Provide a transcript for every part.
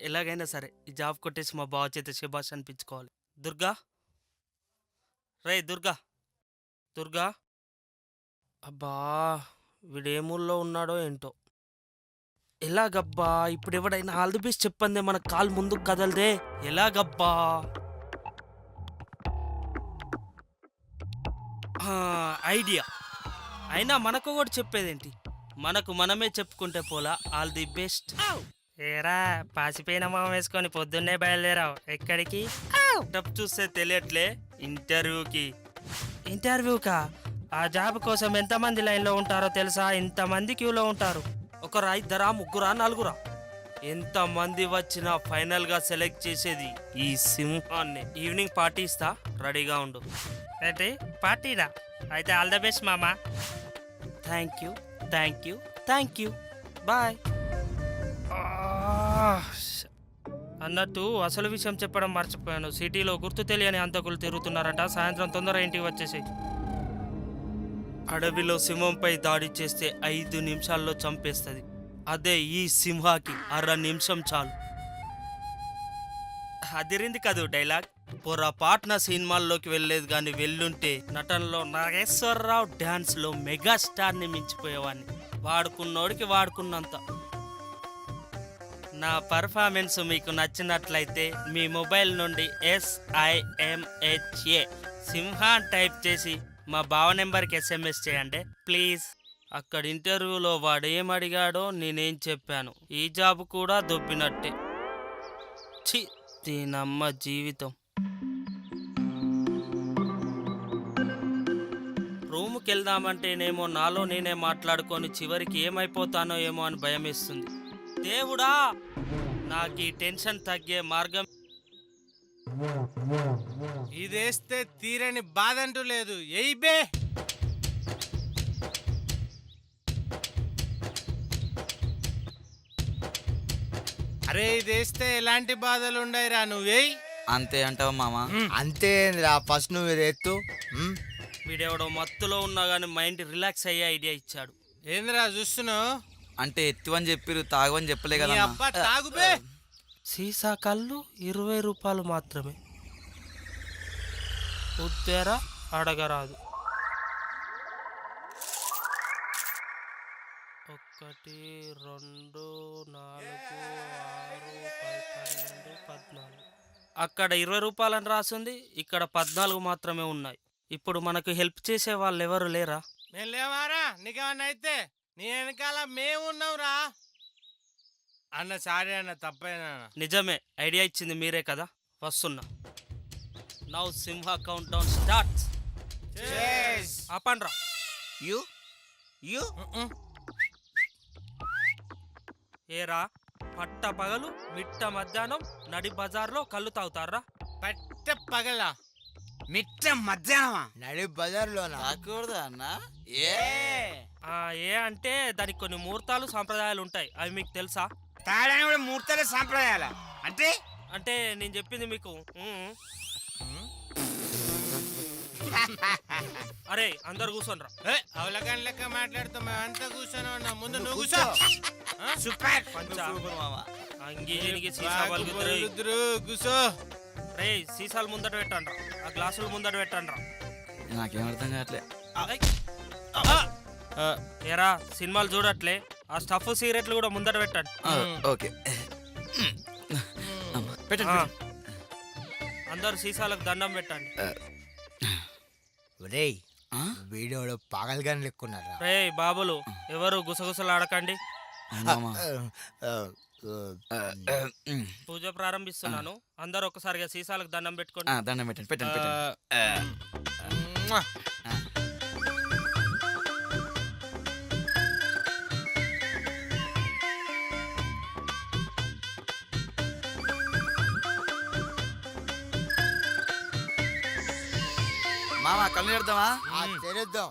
ఎలాగైనా సరే ఈ జాబ్ కొట్టేసి మా బావ చేత శుభాష్ అనిపించుకోవాలి. దుర్గా? రే దుర్గా! దుర్గా! అబ్బా! వీడేమూల్లో ఉన్నాడో ఏంటో? ఎలాగబ్బా? ఇప్పుడు ఎవడైనా ఆల్ ది బెస్ట్ చెప్పందే మన కాలు ముందుకు కదలదే. ఎలాగబ్బా? ఐడియా. అయినా మనకు కూడా చెప్పేదేంటి? మనకు మనమే చెప్పుకుంటే పోలా. All the best. ఏరా పాసిపోయిన మొహం వేసుకొని పొద్దున్నే బయలుదేరావు. ఎక్కడికి? డబ్బు చూస్తే తెలియట్లే ఇంటర్వ్యూకి. ఇంటర్వ్యూకా? ఆ జాబ్ కోసం ఎంతమంది లైన్లో ఉంటారో తెలుసా? ఇంతమంది క్యూలో ఉంటారు. ఒకరా ఇద్దరా ముగ్గురా నలుగురా? ఎంతమంది వచ్చినా ఫైనల్గా సెలెక్ట్ చేసేది ఈ సింహాన్ని. ఈవినింగ్ పార్టీ ఇస్తా రెడీగా ఉండు. ఏంటి? పార్టీరా అయితే ఆల్ ద బెస్ట్ మామా. Thank you thank you thank you. Bye. అన్నట్టు అసలు విషయం చెప్పడం మర్చిపోయాను. సిటీలో గుర్తు తెలియని అంతకులు తిరుగుతున్నారంట. సాయంత్రం తొందరగా ఇంటికి వచ్చేసి అడవిలో సింహంపై దాడి చేస్తే ఐదు నిమిషాల్లో చంపేస్తుంది. అదే ఈ సింహాకి అర నిమిషం చాలు. అదిరింది కదూ డైలాగ్? పొరపాటున సినిమాల్లోకి వెళ్ళలేదు కానీ వెళ్ళుంటే నటనలో నాగేశ్వరరావు డాన్స్లో మెగాస్టార్ని మించిపోయేవాడిని. వాడుకున్నోడికి వాడుకున్నంత. నా పర్ఫార్మెన్స్ మీకు నచ్చినట్లయితే మీ మొబైల్ నుండి ఎస్ఐఎంహెచ్ఏ సింహాన్ టైప్ చేసి మా బావ నెంబర్కి ఎస్ఎంఎస్ చేయండి ప్లీజ్. అక్కడ ఇంటర్వ్యూలో వాడు ఏం అడిగాడో నేనేం చెప్పాను. ఈ జాబ్ కూడా దొబ్బినట్టే. ఛీ దీనమ్మ జీవితం. రూమ్కి వెళ్దామంటేనేమో నాలో నేనే మాట్లాడుకొని చివరికి ఏమైపోతానో ఏమో అని భయమేస్తుంది. దేవుడా నాకు ఈ టెన్షన్ తగ్గే మార్గం ఇదేస్తే తీరని బాధ అంటూ లేదు. ఎయ్ బే! అరే ఇదేస్తే ఎలాంటి బాధలు ఉండయిరా నువ్వేయ్ అంతే అంటావు మామ? అంతేంద్రా ఫస్ట్ నువ్వు ఎత్తు. వీడెవడో మత్తులో ఉన్నా కానీ మైండ్ రిలాక్స్ అయ్యే ఐడియా ఇచ్చాడు. ఏందిరా చూస్తున్నావు? అంటే ఎత్తివని చెప్పిరు తాగవని చెప్పలే కదా అబ్బా తాగుబే. సీసా కళ్ళు ఇరవై రూపాయలు మాత్రమే. ఉత్తేరా అడగరాదు. ఒకటి రెండు నాలుగు ఆరు పది పన్నెండు పద్నాలుగు. అక్కడ ఇరవై రూపాయలని రాసింది ఇక్కడ పద్నాలుగు మాత్రమే ఉన్నాయి. ఇప్పుడు మనకు హెల్ప్ చేసే వాళ్ళు ఎవరు లేరా? మేము లేవారా? నీకేమన్నా అయితే? నీ వెనకాల మేము ఉన్నాంరా అన్న సారీ అన్న తప్పైనా నిజమే ఐడియా ఇచ్చింది మీరే కదా? వస్తున్నా. Now Simha count down start ఆపండ్రా. యు యు ఏరా పట్ట పగలు మిట్ట మధ్యాహ్నం నడి బజార్లో కళ్ళు తాగుతారా? పట్ట పగల? మిట్ట మధ్యాహ్నమా? నడి బజార్లోనా? తాకూడదా అన్న? ఏ? ఆ, ఏ అంటే దానికి కొన్ని ముహూర్తాలు సాంప్రదాయాలు ఉంటాయి. అవి మీకు తెలుసా? తాగడానికి కూడా ముహూర్తాలు సాంప్రదాయాల? అంటే? అంటే నేను చెప్పింది మీకు. ఉమ్. అరే అందరు కూర్చోనరా అవలగాని లెక్క మాట్లాడుతూ మేమంతా కూర్చొని ఉన్నాం. ముందు నువ్వు కూర్చో సూపర్. పంచా. అంగి సీసా కూర్చో రే సీసాలు ముందట పెట్టండ్రా. ఆ గ్లాసులు ముందట పెట్టండ్రా. నాకేం అర్థం కావట్లే. ఏరా సినిమాలు చూడట్లే. ఆ స్టఫ్ సిగరెట్లు కూడా ముందట పెట్టండి. ఆ, ఓకే. పెట్టండి. అందరు సీసాలకు దండం పెట్టండి. ఒరేయ్ ఆ? వీడియోలో పాగల్గాని లెక్కున్నారా రే బాబులు ఎవరు గుసగుసలు ఆడకండి. పూజ ప్రారంభిస్తున్నాను. అందరు ఒకసారిగా సీసాలకు దండం పెట్టుకోండి. ఆ, దండం పెట్టండి పెట్టండి పెట్టండి. మామ కళ్ళు ఆ, తెరుద్దాం.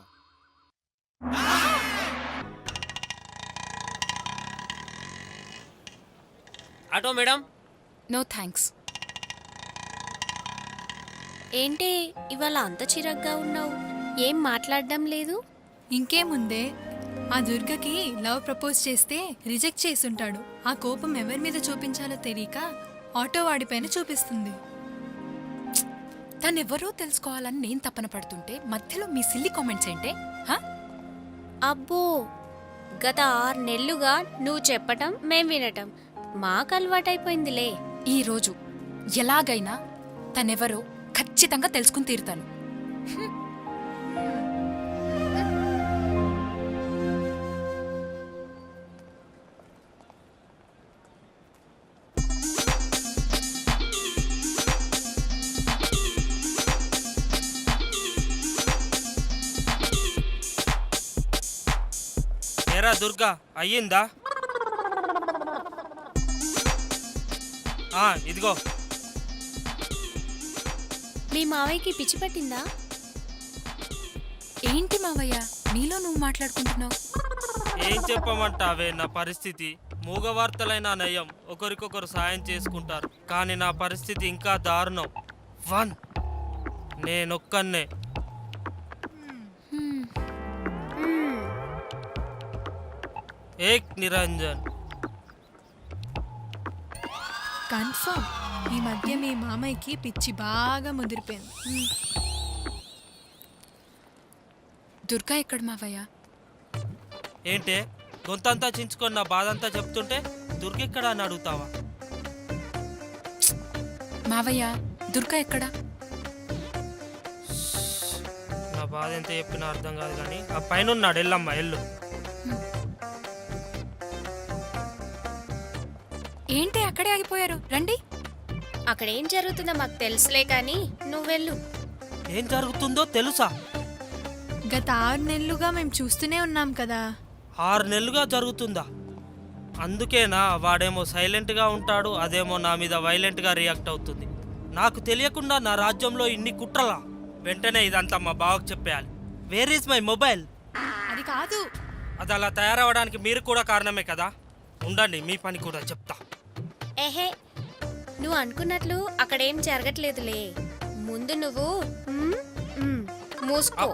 Auto madam. నో థ్యాంక్స్ ఏంటి ఇవాళ అంత చిరగ్గా ఉన్నావు? ఏం మాట్లాడడం లేదు? ఇంకేముందే ఆ దుర్గకి లవ్ ప్రపోజ్ చేస్తే రిజెక్ట్ చేసుంటాడు. ఆ కోపం ఎవరి మీద చూపించాలో తెలియక ఆటో వాడిపైన చూపిస్తుంది. తనెవరో తెలుసుకోవాలని నేను తపన పడుతుంటే మధ్యలో మీ సిల్లి కామెంట్స్ ఏంటే? హా? అబ్బో గత ఆరు నెలలుగా నువ్వు చెప్పటం మేం వినటం మాకు అలవాటైపోయిందిలే. ఈ రోజు ఎలాగైనా తనెవరో ఖచ్చితంగా తెలుసుకుని తీరుతాను. ఏరా దుర్గా అయ్యిందా? ఆ, ఇదిగో. మీ మావయ్యకి పిచ్చి పట్టిందా? ఏంటి మావయ్య నీలో నువ్వు మాట్లాడుకుంటున్నావు? ఏం చెప్పమంటావే నా పరిస్థితి. మూగవార్తలైన నయం ఒకరికొకరు సాయం చేసుకుంటారు. కానీ నా పరిస్థితి ఇంకా దారుణం. వన్. నేనొక్కనే ఏక్ నిరంజన్. కన్ఫర్మ్. ఈ మధ్య మీ మామయ్యకి పిచ్చి బాగా ముదిరిపోయింది. దుర్గా ఎక్కడ మావయ్య? ఏంటే గొంతంతా చించుకొని నా బాధంతా చెప్తుంటే దుర్గెక్కడ అని అడుగుతావా? మావయ్య దుర్గా ఎక్కడా? నా బాధ ఎంత చెప్పినా అర్థం కాదు కానీ ఆ పైన ఉన్నాడు ఎల్లమ్మ ఎల్లు. ఏంటి అక్కడే ఆగిపోయారు? రండి. అక్కడ ఏం జరుగుతుందో మాకు తెలుసులే కానీ నువ్వెళ్ళు. ఏం జరుగుతుందో తెలుసా? గత ఆరు నెలలుగా మేము చూస్తూనే ఉన్నాం కదా. ఆరు నెలలుగా జరుగుతుందా? అందుకేనా వాడేమో సైలెంట్గా ఉంటాడు అదేమో నా మీద వైలెంట్గా రియాక్ట్ అవుతుంది. నాకు తెలియకుండా నా రాజ్యంలో ఇన్ని కుట్రలా? వెంటనే ఇదంతా మా బావకు చెప్పేయాలి. వేర్ ఈజ్ మై మొబైల్ అది కాదు. అది అలా తయారవడానికి మీరు కూడా కారణమే కదా? ఉండండి మీ పని కూడా చెప్తా. ఏహే నువ్వు అనుకున్నట్లు అక్కడేం జరగట్లేదులే. ముందు నువ్వు మ్మ్, మ్మ్, మూసుకో.